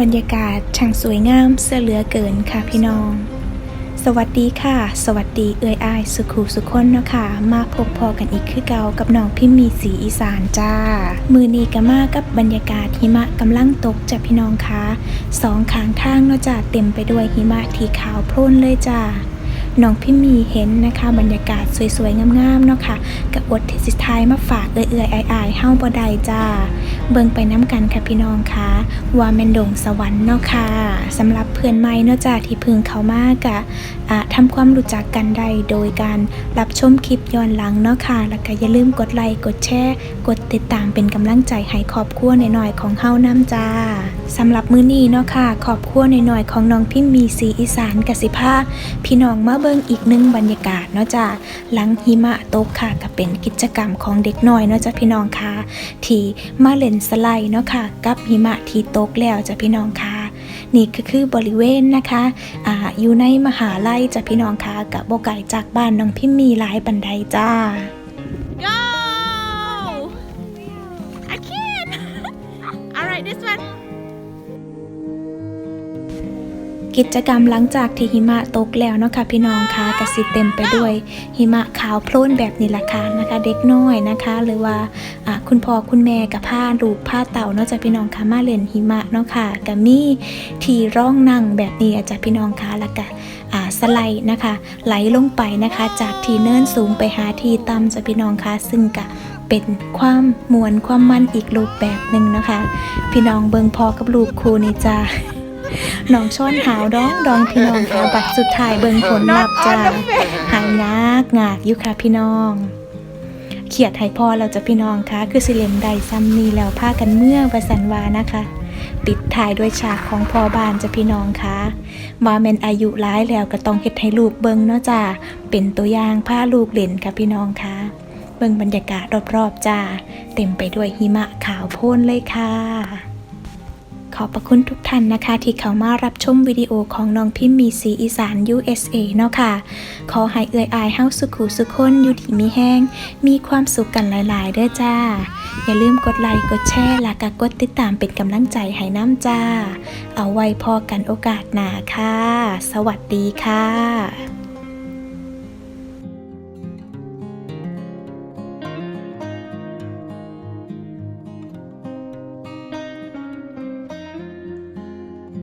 บรรยากาศช่างสวยงามเสื้อเหลือเกินค่ะพี่น้อง สวัสดีค่ะ สวัสดีเอ่ยอายสุขูสุคนเนาะค่ะ มาพบพอกันอีกคือเก่ากับน้องพิมมีสีอีสานจ้า มือนีกันมากับบรรยากาศหิมะกำลังตกจ้ะพี่น้องคะสองข้างทางเนาะจ้าเต็มไปด้วยหิมะที่ขาวโพลนเลยจ้า น้องพี่มีเห็นนะคะ บรรยากาศสวยๆ งามๆเนาะค่ะกะอดที่สิทายมาฝากเอื่อยๆอายๆเฮ้าบ่ได้จ้า เบิ่งไปน้ำกันค่ะพี่น้องคะว่าแมนดงสวรรค์เนาะค่ะสำหรับเพื่อนใหม่เนาะจ้าที่พึงเขามากะอะทำความรู้จักกันได้โดยการรับชมคลิปย้อนหลังเนาะค่ะ แล้วก็อย่าลืมกดไลค์กดแชร์กดติดตามเป็นกำลังใจให้ครอบครัวหน่อยๆของเฮ้าน้ำจ้าสำหรับมื้อนี้เนาะค่ะครอบครัวหน่อยๆของน้องพิมมีสีอีสานกสิภาพี่น้องมาเบิ่งอีกหนึ่งบรรยากาศเนาะจ้าหลังหิมะตกค่ะก็เป็นกิจกรรมของเด็กน้อยเนาะจ้าพี่น้องค่ะที่มาเล่นสไลด์เนาะค่ะ กับหิมะที่ตกแล้วจ้าพี่น้องค่ะนี่ก็คือบริเวณนะคะอ่าอยู่ในมหาลัยจ้าพี่น้องค่ะกับโบไก่จากบ้านน้องพิมมีหลายบันไดจ้า Go! I can! Alright, this one. กิจกรรมหลังจากที่หิมะตกแล้วเนาะค่ะพี่น้องคะกระสิเต็มไปด้วย หิมะขาวโพลนแบบนี้ละค่ะนะคะ เด็กน้อยนะคะ หรือว่าคุณพ่อคุณแม่กับผ้าลูกผ้าเต่าเนาะจ้ะพี่น้องคะมาเล่นหิมะเนาะค่ะกับมีที่ร่องนั่งแบบนี้อะจ้ะพี่น้องคะแล้วก็สไลด์นะคะ ไหลลงไปนะคะ จากที่เนินสูงไปหาที่ต่ำจ้ะพี่น้องคะซึ่งก็เป็นความมวนความมันอีกรูปแบบหนึ่งนะคะ พี่น้องเบิงพอกับลูกครูนี่จ้า น้องช้อนหาวดองดองพี่น้องค่ะบัตรสุดท้ายเบิงผลลัพธ์จ้าหายงากงากอยู่ค่ะพี่น้องเขียดให้พ่อเราจะพี่น้องคะคือสิเลมใดซ้ำนี้แล้วพากันเมื่อประสันวานะคะ ปิดท้ายด้วยฉากของพ่อบานจะพี่น้องคะว่าแมนอายุร้ายแล้วก็ต้องเฮ็ดให้ลูกเบิงเนาะจ้าเป็นตัวอย่างพาลูกเล่นค่ะพี่น้องคะเบิงบรรยากาศรอบๆจ้าเต็มไปด้วยหิมะขาวโพลนเลยค่ะ ขอบพระคุณทุกท่านนะคะ ที่เข้ามารับชมวิดีโอของน้องพิมพ์มีสีอีสาน USA เนาะค่ะ ขอให้เอ่ยอายเฮาสุขุสุขคนอยู่ที่มีแห้ง มีความสุขกันหลาย ๆ เด้อจ้า อย่าลืมกดไลค์ กดแชร์และก็กดติดตามเป็นกำลังใจให้น้ำจ้า เอาไว้พอกันโอกาสหนาค่ะ สวัสดีค่ะ